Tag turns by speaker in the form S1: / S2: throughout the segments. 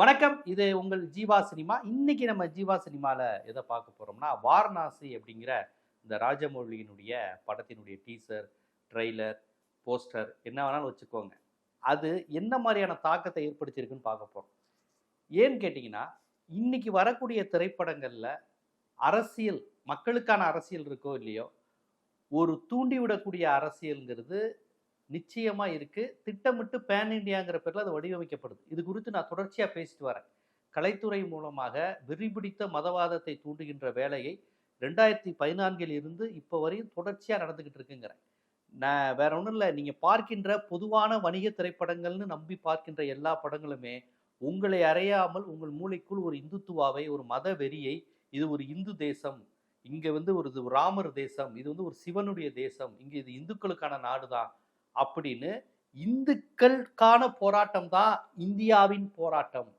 S1: வணக்கம். இது உங்கள் ஜீவா சினிமா. இன்னைக்கு நம்ம ஜீவா சினிமாவில் எதை பார்க்க போகிறோம்னா வாரணாசி அப்படிங்கிற இந்த ராஜமௌலியினுடைய படத்தினுடைய டீசர் ட்ரெய்லர் போஸ்டர் என்ன வேணாலும் வச்சுக்கோங்க. அது என்ன மாதிரியான தாக்கத்தை ஏற்படுத்தியிருக்குன்னு பார்க்க போகிறோம் ஏன்னு கேட்டிங்கன்னா இன்னைக்கு வரக்கூடிய திரைப்படங்களில் அரசியல் மக்களுக்கான அரசியல் இருக்கோ இல்லையோ ஒரு தூண்டிவிடக்கூடிய அரசியல்ங்கிறது நிச்சயமா இருக்கு. திட்டமிட்டு பேன் இண்டியாங்கிற பேரில் அது வடிவமைக்கப்படுது. இது குறித்து நான் தொடர்ச்சியாக பேசிட்டு வரேன். கலைத்துறை மூலமாக வெறிபிடித்த மதவாதத்தை தூண்டுகின்ற வேலையை ரெண்டாயிரத்தி பதினான்கில் இருந்து இப்போ வரையும் தொடர்ச்சியாக நடந்துக்கிட்டு இருக்குங்கிறேன் நான் வேற ஒன்றும் இல்லை. நீங்கள் பார்க்கின்ற பொதுவான வணிக திரைப்படங்கள்னு நம்பி பார்க்கின்ற எல்லா படங்களுமே உங்களை அறியாமல் உங்கள் மூளைக்குள் ஒரு இந்துத்துவாவை ஒரு மத வெறியை இது ஒரு இந்து தேசம் இங்கே வந்து ஒரு இது ராமர் தேசம் இது வந்து ஒரு சிவனுடைய தேசம் இங்கே இது இந்துக்களுக்கான நாடு தான் அப்படின்னு இந்துக்களுக்கான போராட்டம் தான் இந்தியாவின் போராட்டம்.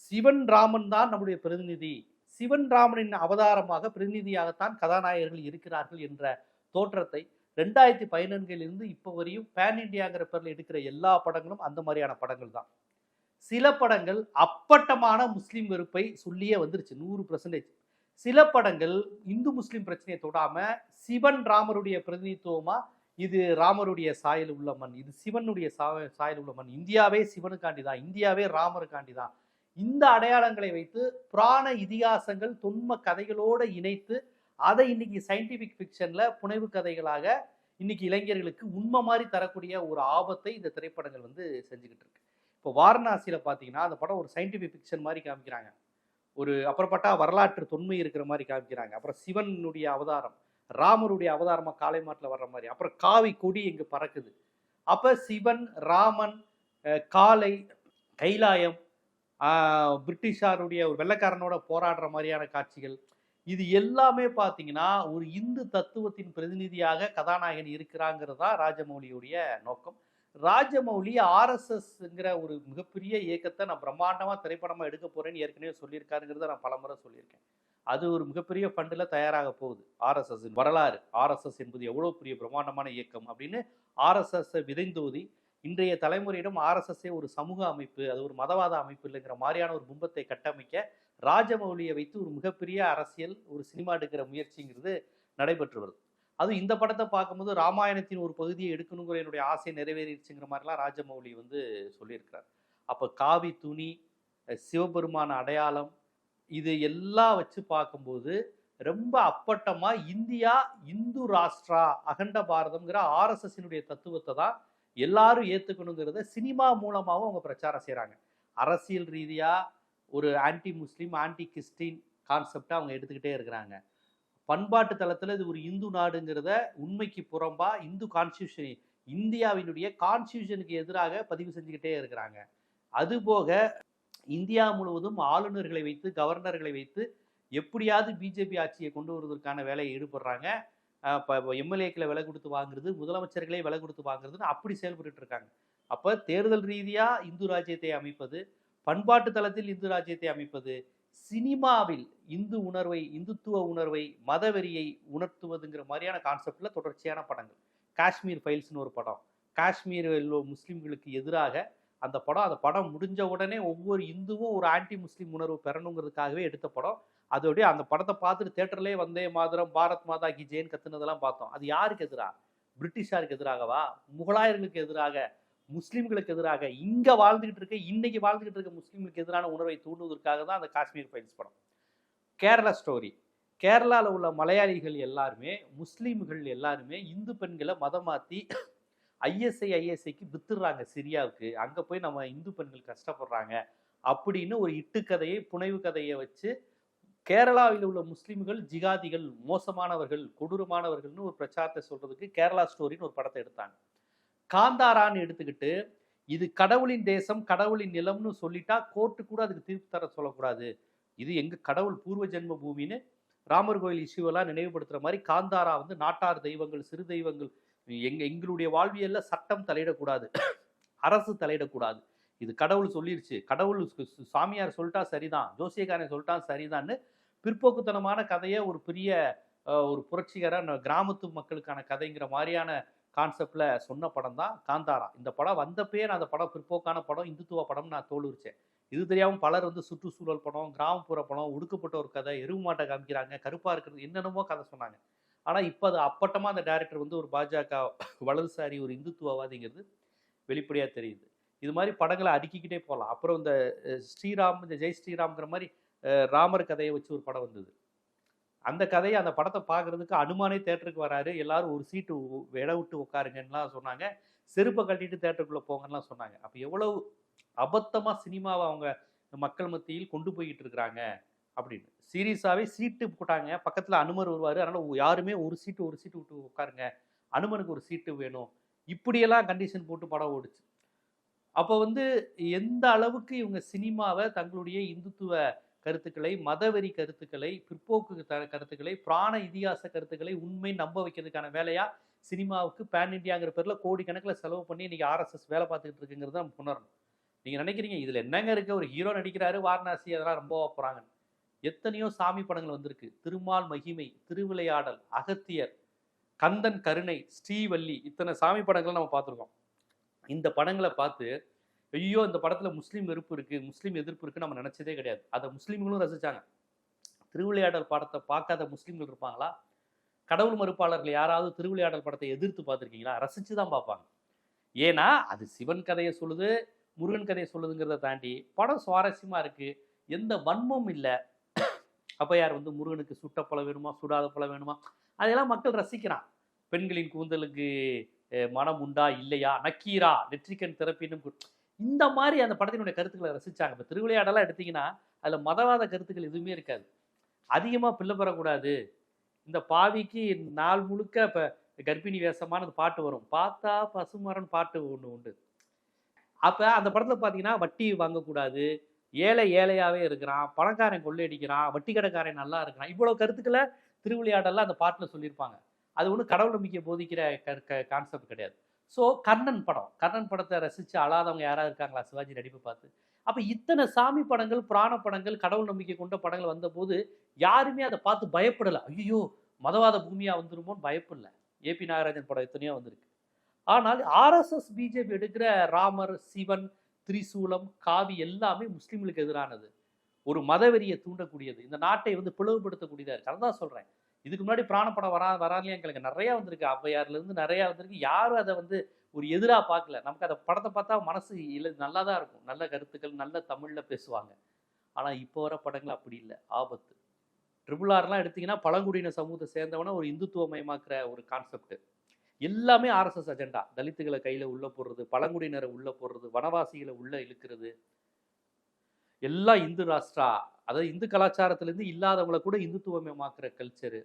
S1: சிவன் ராமன் தான் நம்முடைய பிரதிநிதி. சிவன் ராமனின் அவதாரமாக பிரதிநிதியாகத்தான் கதாநாயகர்கள் இருக்கிறார்கள் என்ற தோற்றத்தை ரெண்டாயிரத்தி பதினான்கிலிருந்து இப்போ வரையும் பேன் இண்டியாங்கிற பேரில் எடுக்கிற எல்லா படங்களும் அந்த மாதிரியான படங்கள் தான். சில படங்கள் அப்பட்டமான முஸ்லீம் வெறுப்பை சொல்லியே வந்துருச்சு நூறு பர்சன்டேஜ் சில படங்கள் இந்து முஸ்லீம் பிரச்சனையை தொடாமல் சிவன் ராமருடைய பிரதிநிதித்துவமாக இது ராமருடைய சாயல் உள்ள மண் இது சிவனுடைய சாயல் உள்ள மண். இந்தியாவே சிவனுக்காண்டி தான் இந்தியாவே ராமருக்காண்டி தான் இந்த அடையாளங்களை வைத்து புராண இதிகாசங்கள் தொன்ம கதைகளோடு இணைத்து அதை இன்னைக்கு சயின்டிபிக் ஃபிக்ஷனில் புனைவு கதைகளாக இன்னைக்கு இளைஞர்களுக்கு உண்மை மாதிரி தரக்கூடிய ஒரு ஆபத்தை இந்த திரைப்படங்கள் வந்து செஞ்சுக்கிட்டு இருக்கு. இப்போ வாரணாசியில் பார்த்தீங்கன்னா அந்த படம் ஒரு சயின்டிஃபிக் ஃபிக்ஷன் மாதிரி காமிக்கிறாங்க. ஒரு அப்புறப்பட்டா வரலாற்று தொன்மை இருக்கிற மாதிரி காமிக்கிறாங்க. அப்புறம் சிவனுடைய அவதாரம். ராமருடைய அவதாரமாக காளை மாட்டில் வர்ற மாதிரி. அப்புறம் காவி கொடி இங்கே பறக்குது. அப்போ சிவன் ராமன் காலை காளை கைலாயம் பிரிட்டிஷாருடைய ஒரு வெள்ளைக்காரனோட போராடுற மாதிரியான காட்சிகள். இது எல்லாமே பார்த்தீங்கன்னா ஒரு இந்து தத்துவத்தின் பிரதிநிதியாக கதாநாயகன் இருக்கிறாங்கிறது தான் ராஜமௌலியுடைய நோக்கம் ராஜமௌலி ஆர்எஸ்எஸ்ங்கிற ஒரு மிகப்பெரிய இயக்கத்தை நான் பிரம்மாண்டமாக திரைப்படமாக எடுக்க போகிறேன்னு ஏற்கனவே சொல்லியிருக்காருங்கிறத நான் பலமுறை சொல்லியிருக்கேன். அது ஒரு மிகப்பெரிய ஃபண்டில் தயாராக போகுது. ஆர்எஸ்எஸ் வரலாறு. ஆர்எஸ்எஸ் என்பது எவ்வளோ பெரிய பிரம்மாண்டமான இயக்கம் அப்படின்னு ஆர்எஸ்எஸ்ஸை விதைந்தோதி இன்றைய தலைமுறையிடம் ஆர்எஸ்எஸ்ஸே ஒரு சமூக அமைப்பு அது ஒரு மதவாத அமைப்பு இல்லைங்கிற மாதிரியான ஒரு பிம்பத்தை கட்டமைக்க ராஜமௌலியை வைத்து ஒரு மிகப்பெரிய அரசியல் ஒரு சினிமா எடுக்கிற முயற்சிங்கிறது நடைபெற்று வருது. அதுவும் இந்த படத்தை பார்க்கும்போது ராமாயணத்தின் ஒரு பகுதியை எடுக்கணுங்கிற என்னுடைய ஆசை நிறைவேறிடுச்சுங்கிற மாதிரிலாம் ராஜமௌலி வந்து சொல்லியிருக்கிறார். அப்போ காவி துணி சிவபெருமான அடையாளம் இது எல்லாம் வச்சு பார்க்கும்போது ரொம்ப அப்பட்டமா இந்தியா இந்து ராஷ்டிரா அகண்ட பாரதம்ங்கிற ஆர்எஸ்எஸ்னுடைய தத்துவத்தை தான் எல்லாரும் ஏத்துக்கணுங்கிறத சினிமா மூலமாகவும் அவங்க பிரச்சாரம் செய்கிறாங்க அரசியல் ரீதியா ஒரு ஆன்டி முஸ்லீம் ஆன்டி கிறிஸ்டின் கான்செப்டை அவங்க எடுத்துக்கிட்டே இருக்கிறாங்க. பண்பாட்டு தளத்தில் இது ஒரு இந்து நாடுங்கிறத உண்மைக்கு புறம்பா இந்து கான்ஸ்டியூஷன் இந்தியாவினுடைய கான்ஸ்டியூஷனுக்கு எதிராக பதிவு செஞ்சுக்கிட்டே இருக்கிறாங்க. அதுபோக இந்தியா முழுவதும் ஆளுநர்களை வைத்து கவர்னர்களை வைத்து எப்படியாவது பிஜேபி ஆட்சியை கொண்டு வருவதற்கான வேலையை ஈடுபடுறாங்க. இப்போ எம்எல்ஏக்களை விலை கொடுத்து வாங்குறது முதலமைச்சர்களே விலை கொடுத்து வாங்குறதுன்னு அப்படி செயல்பட்டு இருக்காங்க. அப்போ தேர்தல் ரீதியாக இந்து ராஜ்யத்தை அமைப்பது பண்பாட்டு தளத்தில் இந்து ராஜ்யத்தை அமைப்பது சினிமாவில் இந்து உணர்வை இந்துத்துவ உணர்வை மதவெறியை உணர்த்துவதுங்கிற மாதிரியான கான்செப்டில் தொடர்ச்சியான படங்கள். காஷ்மீர் ஃபைல்ஸ்னு ஒரு படம். காஷ்மீரில் முஸ்லீம்களுக்கு எதிராக அந்த படம் அந்த படம் முடிஞ்ச உடனே ஒவ்வொரு இந்துவும் ஒரு ஆன்டி முஸ்லீம் உணர்வு பெறணுங்கிறதுக்காகவே எடுத்த படம். அதோடய அந்த படத்தை பார்த்துட்டு தேட்டர்லேயே வந்தே மாதிரம் பாரத் மாதா கி ஜெயின் கத்துனதெல்லாம் பார்த்தோம். அது யாருக்கு எதிராக? பிரிட்டிஷாருக்கு எதிராகவா? முகலாயர்களுக்கு எதிராக? முஸ்லீம்களுக்கு எதிராக? இங்கே வாழ்ந்துகிட்டு இருக்க இன்னைக்கு வாழ்ந்துகிட்டு இருக்க முஸ்லீம்களுக்கு எதிரான உணர்வை தூண்டுவதற்காக தான் அந்த காஷ்மீர் ஃபைல்ஸ் படம். கேரளா ஸ்டோரி. கேரளாவில் உள்ள மலையாளிகள் எல்லாருமே முஸ்லீம்கள் எல்லாருமே இந்து பெண்களை மதம் மாற்றி ஐஎஸ்ஐ ஐஎஸ்ஐக்கு வித்துடுறாங்க சிரியாவுக்கு. அங்கே போய் நம்ம இந்து பெண்கள் கஷ்டப்படுறாங்க அப்படின்னு ஒரு இட்டுக்கதையை புனைவு கதையை வச்சு கேரளாவில் உள்ள முஸ்லீம்கள் ஜிகாதிகள் மோசமானவர்கள் கொடூரமானவர்கள்னு ஒரு பிரச்சாரத்தை சொல்றதுக்கு கேரளா ஸ்டோரின்னு ஒரு படத்தை எடுத்தாங்க. காந்தாரான்னு எடுத்துக்கிட்டு இது கடவுளின் தேசம் கடவுளின் நிலம்னு சொல்லிட்டா கோர்ட்டு கூட அதுக்கு தீர்ப்பு தர சொல்லக்கூடாது. இது எங்க கடவுள் பூர்வ ஜென்ம பூமின்னு ராமர் கோயில் இஷ்யூவெல்லாம் நினைவுபடுத்துற மாதிரி காந்தாரா வந்து நாட்டார் தெய்வங்கள் சிறு தெய்வங்கள் எங்க எங்களுடைய வாழ்வியல்ல சட்டம் தலையிடக்கூடாது. அரசு தலையிடக்கூடாது. இது கடவுள் சொல்லிருச்சு. கடவுள் சாமியார் சொல்லிட்டா சரிதான். ஜோசியக்காரன் சொல்லிட்டா சரிதான்னு பிற்போக்குத்தனமான கதையை ஒரு பெரிய ஒரு புரட்சிகர கிராமத்து மக்களுக்கான கதைங்கிற மாதிரியான கான்செப்டில் சொன்ன படம் தான் காந்தாரா. இந்த படம் வந்தப்பே நான் அந்த படம் பிற்போக்கான படம் இந்துத்துவ படம் நான் தோலுரிச்சேன். இது தெரியாமல் பலர் வந்து சுற்றுச்சூழல் படம் கிராமப்புற படம் ஒடுக்கப்பட்ட ஒரு கதை எருவு மாட்டை காமிக்கிறாங்க கருப்பாக இருக்கிறது என்னென்னமோ கதை சொன்னாங்க. ஆனால் இப்போ அது அப்பட்டமாக அந்த டேரக்டர் வந்து ஒரு பாஜக வலதுசாரி ஒரு இந்துத்துவவாதிங்கிறது வெளிப்படையாக தெரியுது. இது மாதிரி படங்களை அடுக்கிக்கிட்டே போகலாம் அப்புறம் இந்த ஸ்ரீராம் இந்த ஜெய் ஸ்ரீராம்ங்கிற மாதிரி ராமர் கதையை வச்சு ஒரு படம் வந்தது. அந்த கதையை அந்த படத்தை பார்க்கறதுக்கு அனுமானே தேட்டருக்கு வராரு. எல்லாரும் ஒரு சீட்டு இட விட்டு உட்காருங்கன்னுலாம் சொன்னாங்க. செருப்பை கட்டிட்டு தேட்டருக்குள்ளே போங்கலாம் சொன்னாங்க. அப்போ எவ்வளவு அபத்தமாக சினிமாவை அவங்க மக்கள் மத்தியில் கொண்டு போய்கிட்டு இருக்கிறாங்க. அப்படின்னு. சீரியஸாகவே சீட்டு போட்டாங்க. பக்கத்தில் அனுமர் வருவார். அதனால் யாருமே ஒரு சீட்டு ஒரு சீட்டு விட்டு உட்காருங்க. அனுமனுக்கு ஒரு சீட்டு வேணும். இப்படியெல்லாம் கண்டிஷன் போட்டு படம் ஓடுச்சு. அப்போ வந்து எந்த அளவுக்கு இவங்க சினிமாவை தங்களுடைய இந்துத்துவ கருத்துக்களை மதவெறி கருத்துக்களை பிற்போக்கு த கருத்துக்களை பிராண இதிகாச கருத்துக்களை உண்மை நம்ப வைக்கிறதுக்கான வேலையா சினிமாவுக்கு பேன் இண்டியாங்கிற பேரில் கோடிக்கணக்கில் செலவு பண்ணி இன்னைக்கு ஆர்எஸ்எஸ் வேலை பார்த்துக்கிட்டு இருக்குங்கிறத நம்ம உணரணும் நீங்கள் நினைக்கிறீங்க இதில் என்னங்க இருக்குது ஒரு ஹீரோ நடிக்கிறாரு வாரணாசி அதெல்லாம் ரொம்ப போகிறாங்க எத்தனையோ சாமி படங்கள் வந்திருக்கு. திருமால் மகிமை திருவிளையாடல் அகத்தியர் கந்தன் கருணை ஸ்ரீவல்லி இத்தனை சாமி படங்களை நம்ம பார்த்துருக்கோம். இந்த படங்களை பார்த்து ஐயோ இந்த படத்துல முஸ்லீம் வெறுப்பு இருக்கு முஸ்லீம் எதிர்ப்பு இருக்குன்னு நம்ம நினைச்சதே கிடையாது. அதை முஸ்லீம்களும் ரசிச்சாங்க. திருவிளையாடல் படத்தை பார்க்காத முஸ்லீம்கள் இருப்பாங்களா? கடவுள் மறுப்பாளர்கள் யாராவது திருவிளையாடல் படத்தை எதிர்த்து பார்த்துருக்கீங்களா? ரசிச்சு தான் பார்ப்பாங்க. ஏன்னா அது சிவன் கதையை சொல்லுது முருகன் கதையை சொல்லுதுங்கிறத தாண்டி படம் சுவாரஸ்யமாக இருக்குது எந்த வன்மம் இல்லை. அப்ப வந்து முருகனுக்கு சுட்ட பழம் வேணுமா சுடாத பழம் வேணுமா? அதெல்லாம் மக்கள் ரசிக்கிறான். பெண்களின் கூந்தலுக்கு மனம் உண்டா இல்லையா? நக்கீரா நெற்றிக்கண் திறப்பினும் இந்த மாதிரி அந்த படத்தினுடைய கருத்துக்களை ரசிச்சாங்க. இப்போ திருவிளையாடெல்லாம் எடுத்தீங்கன்னா அதில் மதவாத கருத்துக்கள் எதுவுமே இருக்காது. அதிகமாக பிள்ளை பெறக்கூடாது. இந்த பாவிக்கு நாள் முழுக்க இப்போ கர்ப்பிணி வேஷமான பாட்டு வரும். பார்த்தா பசுமரன் பாட்டு ஒன்று உண்டு. அப்போ அந்த படத்தில் பார்த்தீங்கன்னா வட்டி வாங்கக்கூடாது. ஏழை ஏழையாவே இருக்கிறான் பணக்காரன் கொள்ளையடிக்கிறான் வட்டி கடைக்காரன் நல்லா இருக்கிறான். இவ்வளவு கருத்துக்களை திருவிளையாடெல்லாம் அந்த பாட்டில் சொல்லியிருப்பாங்க. அது ஒன்றும் கடவுள் நம்பிக்கை போதிக்கிற கான்செப்ட் கிடையாது. ஸோ கர்ணன் படம். கர்ணன் படத்தை ரசித்து அழாதவங்க யாராவது இருக்காங்களா? சிவாஜி நடிப்பு பார்த்து. அப்போ இத்தனை சாமி படங்கள் புராண படங்கள் கடவுள் நம்பிக்கை கொண்ட படங்கள் வந்தபோது யாருமே அதை பார்த்து பயப்படலை. ஐயோ மதவாத பூமியாக வந்துருமோன்னு பயப்படல. ஏபி நாகராஜன் படம் எத்தனையோ வந்திருக்கு. ஆனால் ஆர்எஸ்எஸ் பிஜேபி எடுக்கிற ராமர் சிவன் திரிசூலம் காவி எல்லாமே முஸ்லீம்களுக்கு எதிரானது. ஒரு மதவெறியை தூண்டக்கூடியது. இந்த நாட்டை வந்து பிளவுபடுத்தக்கூடியதாக இருக்குது அதான் சொல்கிறேன் இதுக்கு முன்னாடி பிராணப்படம் படம் வரா வராலையா எங்களுக்கு நிறையா வந்திருக்கு. ஔவையார்லேருந்து நிறையா வந்திருக்கு. யாரும் அதை வந்து ஒரு எதிராக பார்க்கல. நமக்கு அந்த படத்தை பார்த்தா மனசு இல்லை நல்லா தான் இருக்கும். நல்ல கருத்துக்கள் நல்ல தமிழில் பேசுவாங்க. ஆனால் இப்போ வர படங்கள் அப்படி இல்லை. ஆபத்து. ட்ரிபிள் ஆர்லாம் எடுத்தீங்கன்னா பழங்குடியின சமூகத்தை சேர்ந்தவன ஒரு இந்துத்துவமயமாக்குற ஒரு கான்செப்ட் எல்லாமே ஆர்எஸ்எஸ் அஜெண்டா தலித்துகளை கையில் உள்ள போடுறது பழங்குடியினரை உள்ள போடுறது வனவாசிகளை உள்ள இழுக்கிறது. எல்லாம் இந்து ராஷ்டிரா. அதாவது இந்து கலாச்சாரத்திலேருந்து இல்லாதவங்கள கூட இந்துத்துவமயமாக்குற கல்ச்சரு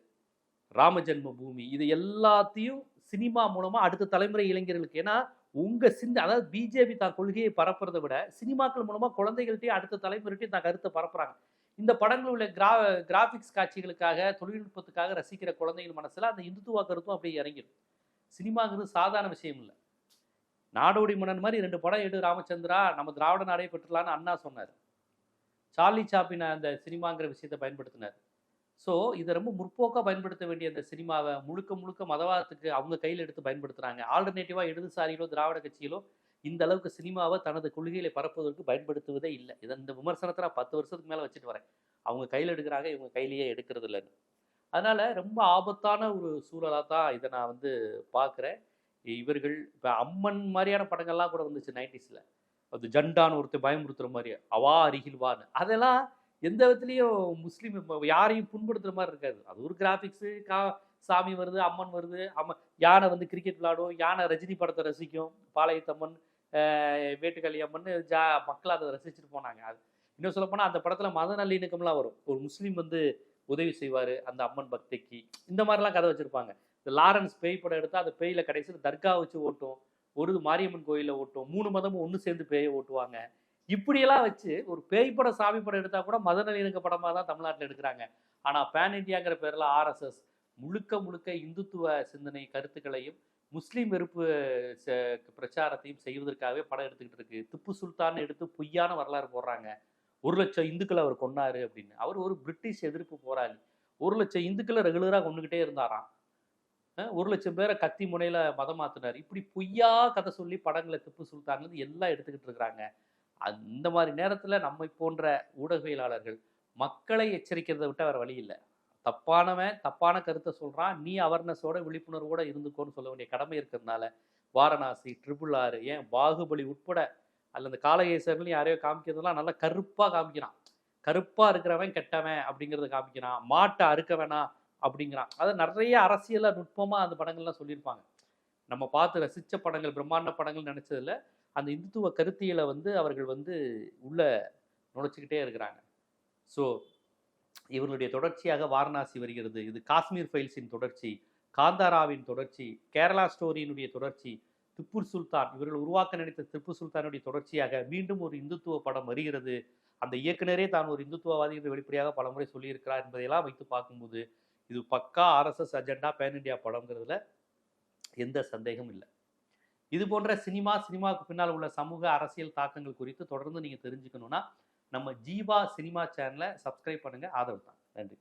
S1: ராம ஜென்ம பூமி இது எல்லாத்தையும் சினிமா மூலமா அடுத்த தலைமுறை இளைஞர்களுக்கு. ஏன்னா உங்கள் சிந்த அதாவது பிஜேபி தான் கொள்கையை பரப்புறதை விட சினிமாக்கள் மூலமாக குழந்தைகள்கிட்டையும் அடுத்த தலைமுறைகிட்டையும் தான் கருத்தை பரப்புகிறாங்க இந்த படங்கள் உள்ள கிரா கிராஃபிக்ஸ் காட்சிகளுக்காக தொழில்நுட்பத்துக்காக ரசிக்கிற குழந்தைகள் மனசில் அந்த இந்துத்துவ கருத்தும் அப்படியே இறங்கிடும். சினிமாங்கிறது சாதாரண விஷயம் இல்லை. நாடோடி மன்னன் மாதிரி ரெண்டு படம் எடு ராமச்சந்திரா நம்ம திராவிட நாடே பெற்றலான்னு அண்ணா சொன்னார். சார்லி சாப்பின் அந்த சினிமாங்கிற விஷயத்தை பயன்படுத்தினார். ஸோ இதை ரொம்ப முற்போக்காக பயன்படுத்த வேண்டிய அந்த சினிமாவை முழுக்க முழுக்க மதவாதத்துக்கு அவங்க கையில் எடுத்து பயன்படுத்துகிறாங்க ஆல்டர்னேட்டிவாக இடதுசாரிகளோ திராவிட கட்சியிலோ இந்த அளவுக்கு சினிமாவை தனது கொள்கைகளை பரப்புவதற்கு பயன்படுத்துவதே இல்லை. இதை இந்த விமர்சனத்தை நான் பத்து வருஷத்துக்கு மேலே வச்சுட்டு வரேன். அவங்க கையில் எடுக்கிறாங்க இவங்க கையிலேயே எடுக்கிறது இல்லைன்னு. அதனால் ரொம்ப ஆபத்தான ஒரு சூழலாக தான் இதை நான் வந்து பார்க்குறேன் இவர்கள் இப்போ அம்மன் மாதிரியான படங்கள்லாம் கூட வந்துச்சு நைன்டிஸில் அது ஜண்டான்னு ஒருத்தர் பயமுறுத்துகிற மாதிரி அவா அருகில் வான்னு. அதெல்லாம் எந்த விதத்துலேயும் முஸ்லீம் யாரையும் புண்படுத்துகிற மாதிரி இருக்காது. அது ஒரு கிராஃபிக்ஸு கா சாமி வருது அம்மன் வருது அம்ம யானை வந்து கிரிக்கெட் விளாடும் யானை ரஜினி படத்தை ரசிக்கும் பாளையத்தம்மன் வேட்டுக்காளி அம்மன் ஜா மக்கள் அதை ரசிச்சுட்டு போனாங்க. அது இன்னும் சொல்லப்போனால் அந்த படத்தில் மத நல்லிணக்கம்லாம் வரும். ஒரு முஸ்லீம் வந்து உதவி செய்வார் அந்த அம்மன் பக்திக்கு. இந்த மாதிரிலாம் கதை வச்சுருப்பாங்க. இந்த லாரன்ஸ் பேய் படம் எடுத்தால் அந்த பேயில் கடைசியில் தர்கா வச்சு ஓட்டும் ஒரு மாரியம்மன் கோயிலில் ஓட்டும் மூணு மதமும் ஒன்று சேர்ந்து பேயை ஓட்டுவாங்க. இப்படியெல்லாம் வச்சு ஒரு பேய் படம் சாமி படம் எடுத்தால் கூட மத நல்லிணக்க படமாக தான் தமிழ்நாட்டில் எடுக்கிறாங்க. ஆனால் பேன் இந்தியாங்கிற பேரில் ஆர்எஸ்எஸ் முழுக்க முழுக்க இந்துத்துவ சிந்தனை கருத்துக்களையும் முஸ்லீம் வெறுப்பு ச- பிரச்சாரத்தையும் செய்வதற்காகவே படம் எடுத்துக்கிட்டு இருக்கு. திப்பு சுல்தான் எடுத்து பொய்யான வரலாறு போடுறாங்க. ஒரு லட்சம் இந்துக்களை அவர் கொன்னாரு அப்படின்னு. அவர் ஒரு பிரிட்டிஷ் எதிர்ப்பு போராளி. ஒரு லட்சம் இந்துக்களை ரெகுலராக கொண்டுகிட்டே இருந்தாராம். ஒரு லட்சம் பேரை கத்தி முனையில மதம் மாத்தினார். இப்படி பொய்யா கதை சொல்லி படங்களை திப்பு சுல்தான்லேருந்து எல்லாம் எடுத்துக்கிட்டு இருக்கிறாங்க. அந்த மாதிரி நேரத்தில் நம்மை போன்ற ஊடகவியலாளர்கள் மக்களை எச்சரிக்கிறதை விட்டு வேற வழி இல்லை. தப்பானவன் தப்பான கருத்தை சொல்றான். நீ அவேர்னஸோட விழிப்புணர்வோட இருந்துக்கோன்னு சொல்ல வேண்டிய கடமை இருக்கிறதுனால வாரணாசி ட்ரிபிள் ஆறு ஏன் பாகுபலி உட்பட அல்ல அந்த காலகேசர்கள் யாரையோ காமிக்கிறதெல்லாம் நல்லா கருப்பாக காமிக்கிறான். கருப்பாக இருக்கிறவன் கெட்டவன் அப்படிங்கிறத காமிக்கிறான். மாட்டை அறுக்க வேணாம் அப்படிங்கிறான். அதை நிறைய அரசியல நுட்பமாக அந்த படங்கள்லாம் சொல்லியிருப்பாங்க. நம்ம பார்த்து ரசித்த படங்கள் பிரம்மாண்ட படங்கள் நினச்சதில் அந்த இந்துத்துவ கருத்தியலை வந்து அவர்கள் வந்து உள்ள நுழைச்சிக்கிட்டே இருக்கிறாங்க. ஸோ இவர்களுடைய தொடர்ச்சியாக வாரணாசி வருகிறது. இது காஷ்மீர் ஃபைல்ஸின் தொடர்ச்சி காந்தாராவின் தொடர்ச்சி கேரளா ஸ்டோரியினுடைய தொடர்ச்சி திப்புர் சுல்தான் இவர்கள் உருவாக்க நினைத்த திப்பு சுல்தானுடைய தொடர்ச்சியாக மீண்டும் ஒரு இந்துத்துவ படம் வருகிறது. அந்த இயக்குனரே தான் ஒரு இந்துத்துவவாதி என்று வெளிப்படையாக பலமுறை சொல்லியிருக்கிறார் என்பதையெல்லாம் வைத்து பார்க்கும்போது இது பக்கா ஆர்எஸ்எஸ் அஜெண்டா பேன் இண்டியா படங்கிறதுல எந்த சந்தேகமும் இல்லை. இது போன்ற சினிமா சினிமாவுக்கு பின்னால் உள்ள சமூக அரசியல் தாக்கங்கள் குறித்து தொடர்ந்து நீங்கள் தெரிஞ்சுக்கணும்னா நம்ம ஜீவா சினிமா சேனலை சப்ஸ்கிரைப் பண்ணுங்கள் ஆதரவு தான். நன்றி.